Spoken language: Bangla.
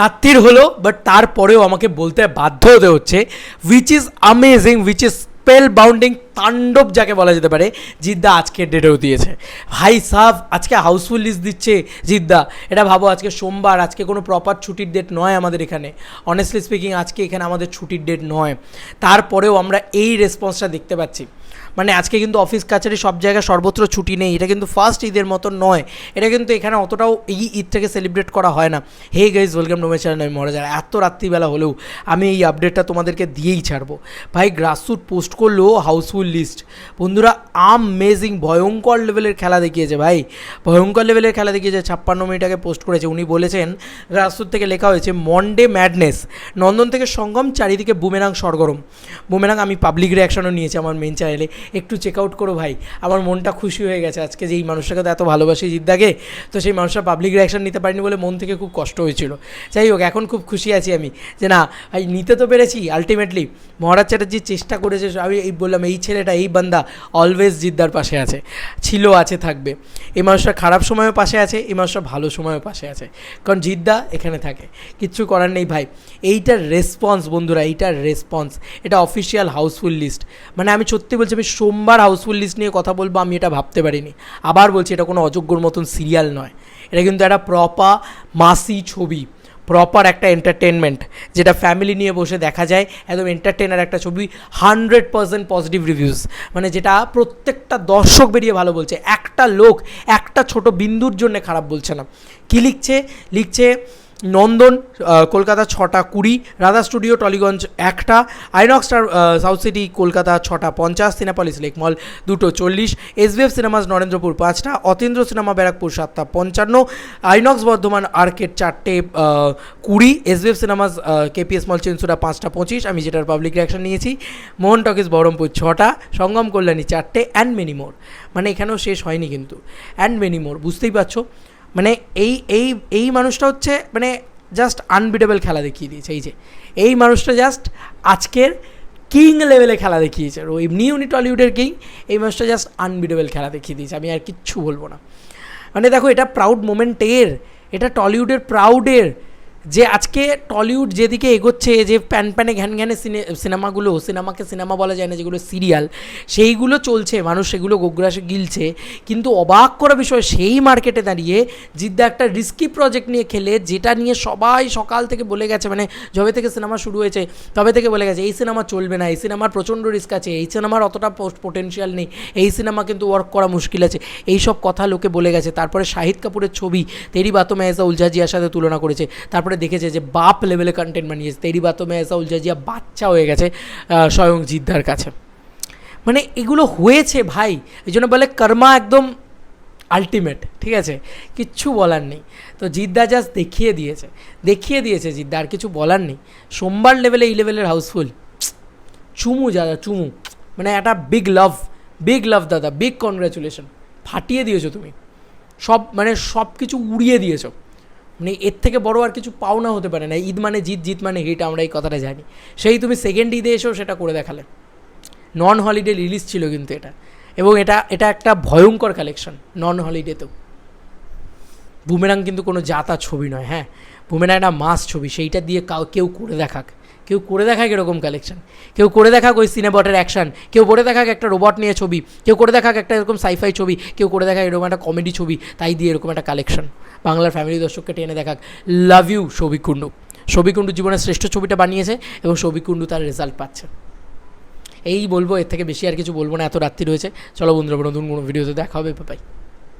রাত্রির হলো বাট তারপরেও আমাকে বলতে বাধ্য হতে হচ্ছে which is amazing which is spell bounding তাণ্ডব যাকে বলা যেতে পারে, জিদ্দা আজকের ডেটেও দিয়েছে। ভাই সাহ আজকে হাউসফুল লিস্ট দিচ্ছে জিদ্দা। এটা ভাবো, আজকে সোমবার, আজকে কোনো প্রপার ছুটির ডেট নয় আমাদের এখানে। অনেস্টলি স্পিকিং আজকে এখানে আমাদের ছুটির ডেট নয়। তারপরেও আমরা এই রেসপন্সটা দেখতে পাচ্ছি। মানে আজকে কিন্তু অফিস কাছারি সব জায়গায় সর্বত্র ছুটি নেই। এটা কিন্তু ফার্স্ট ঈদের মতন নয়। এটা কিন্তু এখানে অতটাও এই ঈদটাকে সেলিব্রেট করা হয় না। Hey guys welcome my channel আমি মরে যারা এত রাত্রিবেলা হলেও আমি এই আপডেটটা তোমাদেরকে দিয়েই ছাড়বো। ভাই গ্রাসরুট পোস্ট করল হাউসফুল লিস্ট বন্ধুরা আমেজিং ভয়ঙ্কর লেভেলের খেলা দেখিয়েছে ভাই। ভয়ঙ্কর লেভেলের খেলা দেখিয়েছে। ছাপ্পান্ন মিনিট আগে পোস্ট করেছে। উনি বলেছেন গ্রাসরুট থেকে লেখা হয়েছে মন্ডে ম্যাডনেস নন্দন থেকে সঙ্গম, চারিদিকে বুমেরাং সরগরম। বুমেরাং আমি পাবলিক রিয়াকশনও নিয়েছি আমার মেন চ্যানেলে একটু চেক আউট করো ভাই। আমার মনটা খুশি হয়ে গেছে। আজকে যে এই মানুষটাকে তো এত ভালোবাসি জিদ্দাকে, তো সেই মানুষটা পাবলিক রিয়াকশন নিতে পারিনি বলে মন থেকে খুব কষ্ট হয়েছিল। যাই হোক, এখন খুব খুশি আছি আমি যে না ভাই নিতে তো পেরেছি আলটিমেটলি মহারাজ চ্যাটার্জি চেষ্টা করেছে, আমি এই বললাম, এই ছেলেটা, এই বান্দা অলওয়েজ জিদ্দার পাশে আছে, ছিল, আছে, থাকবে। এই মানুষটা খারাপ সময়ও পাশে আছে, এই মানুষটা ভালো সময়ও পাশে আছে। কারণ জিদ্দা এখানে থাকে। কিচ্ছু করার নেই ভাই। এইটার রেসপন্স বন্ধুরা, এইটার রেসপন্স এটা অফিসিয়াল হাউসফুল লিস্ট মানে আমি সত্যি বলছি, আমি সোমবার হাউসফুল লিস্ট নিয়ে কথা বলব, আমি এটা ভাবতে পারিনি। আবার বলছি, এটা কোনো অযোগ্যর মতন সিরিয়াল নয়। এটা কিন্তু একটা প্রপার মাসি ছবি প্রপার একটা এন্টারটেনমেন্ট যেটা ফ্যামিলি নিয়ে বসে দেখা যায়, একদম এন্টারটেনার একটা ছবি হান্ড্রেড পার্সেন্ট পজিটিভ রিভিউজ মানে যেটা প্রত্যেকটা দর্শক বেরিয়ে ভালো বলছে। একটা লোক, একটা ছোট বিন্দুর জন্য খারাপ বলছে না। কী লিখছে? লিখছে নন্দন কলকাতা ছটা কুড়ি, রাধা স্টুডিও, টলিগঞ্জ একটা INOX star south city, Kolkata ছটা পঞ্চাশ, সিনেপলিস লেকমল দুটো চল্লিশ এসবিএফ সিনেমাস নরেন্দ্রপুর পাঁচটা, অতীন্দ্র সিনেমা ব্যারাকপুর সাতটা পঞ্চান্ন, আইনক্স বর্ধমান আর্কেট চারটে কুড়ি SBF cinemas KPS mall Chinsurah পাঁচটা পঁচিশ, আমি যেটার পাবলিক রিয়াকশন নিয়েছি, মোহন টকিস বহরমপুর ছটা, সঙ্গম কল্যাণী চারটে অ্যান্ড মেনিমোর মানে এখানেও শেষ হয়নি কিন্তু। অ্যান্ড মেনিমোর বুঝতেই পারছ? মানে এই এই এই মানুষটা হচ্ছে মানে জাস্ট আনবিটেবল খেলা দেখিয়ে দিয়েছে, এই যে। এই মানুষটা জাস্ট আজকের কিং লেভেলে খেলা দেখিয়েছে। ও এমনি উনি টলিউডের কিং এই মানুষটা জাস্ট আনবিটেবল খেলা দেখিয়ে দিয়েছে। আমি আর কিচ্ছু বলব না। মানে দেখো, এটা প্রাউড মোমেন্টের এটা টলিউডের প্রাউডের যে আজকে টলিউড যেদিকে এগোচ্ছে, যে প্যান প্যানে ঘ্যান ঘ্যানে সিনে, সিনেমাগুলো, সিনেমাকে সিনেমা বলা যায় না, যেগুলো সিরিয়াল, সেইগুলো চলছে, মানুষ সেগুলো গোগ্রাসে গিলছে, কিন্তু অবাক করা বিষয়, সেই মার্কেটে দাঁড়িয়ে জিদ্দা একটা রিস্কি প্রজেক্ট নিয়ে খেলে, যেটা নিয়ে সবাই সকাল থেকে বলে গেছে মানে যবে থেকে সিনেমা শুরু হয়েছে, তবে থেকে বলে গেছে, এই সিনেমা চলবে না, এই সিনেমার প্রচণ্ড রিস্ক আছে, এই সিনেমার অতটা পোস্ট পোটেনশিয়াল নেই, এই সিনেমা কিন্তু ওয়ার্ক করা মুশকিল আছে এই সব কথা লোকে বলে গেছে। তারপরে শাহিদ কাপুরের ছবি, তেরি বাতো মে এসা উলঝা জিয়ার সাথে তুলনা করেছে, তারপরে দেখেছে যে বাপ লেভেলে কন্টেন্ট বানিয়েছে। তেরি বাতো মে এসা উলঝা জিয়া বাচ্চা হয়ে গেছে স্বয়ং জিদ্দার কাছে। মানে এগুলো হয়েছে ভাই, এই জন্য বলে কর্মা একদম আলটিমেট ঠিক আছে? কিচ্ছু বলার নেই। তো জিদ্দা জাস্ট দেখিয়ে দিয়েছে দেখিয়ে দিয়েছে জিদ্দা, আর কিছু বলার নেই। সোমবার লেভেলে এই লেভেলের হাউসফুল চুমু দাদা, চুমু। মানে একটা বিগ লাভ বিগ লাভ দাদা বিগ কনগ্রাচুলেশন ফাটিয়ে দিয়েছ তুমি। সব মানে সব কিছু উড়িয়ে দিয়েছ। মানে এর থেকে বড় আর কিছু পাওনা হতে পারে না। ঈদ মানে জিত জিত মানে হিট আমরা এই কথাটা জানি। সেই তুমি সেকেন্ড ঈদে এসেও সেটা করে দেখালে। নন হলিডে রিলিজ ছিল কিন্তু এটা। এবং এটা এটা একটা ভয়ঙ্কর কালেকশন নন হলিডেতেও বুমেরাং কিন্তু কোনো জাতা ছবি নয় হ্যাঁ? বুমেরাং একটা মাস ছবি, সেইটা দিয়ে কাউ করে দেখাক। কেউ করে দেখাক এরকম কালেকশন কেউ করে দেখাক ওই সিনেবটের অ্যাকশন কেউ করে দেখাক একটা রোবট নিয়ে ছবি। কেউ করে দেখাক একটা এরকম সাইফাই ছবি। কেউ করে দেখাক এরকম একটা কমেডি ছবি। তাই দিয়ে এরকম একটা কালেকশন বাংলার ফ্যামিলি দর্শককে টেনে দেখাক। Love you Souvik Kundu. Souvik Kundu জীবনের শ্রেষ্ঠ ছবিটা বানিয়েছে এবং সৌভিক কুণ্ডু তার রেজাল্ট পাচ্ছে। এই বলব, এর থেকে বেশি আর কিছু বলব না। এত রাত্রি রয়েছে। চলো বন্ধুরা, নতুন কোনো ভিডিওতে দেখা হবে। বাই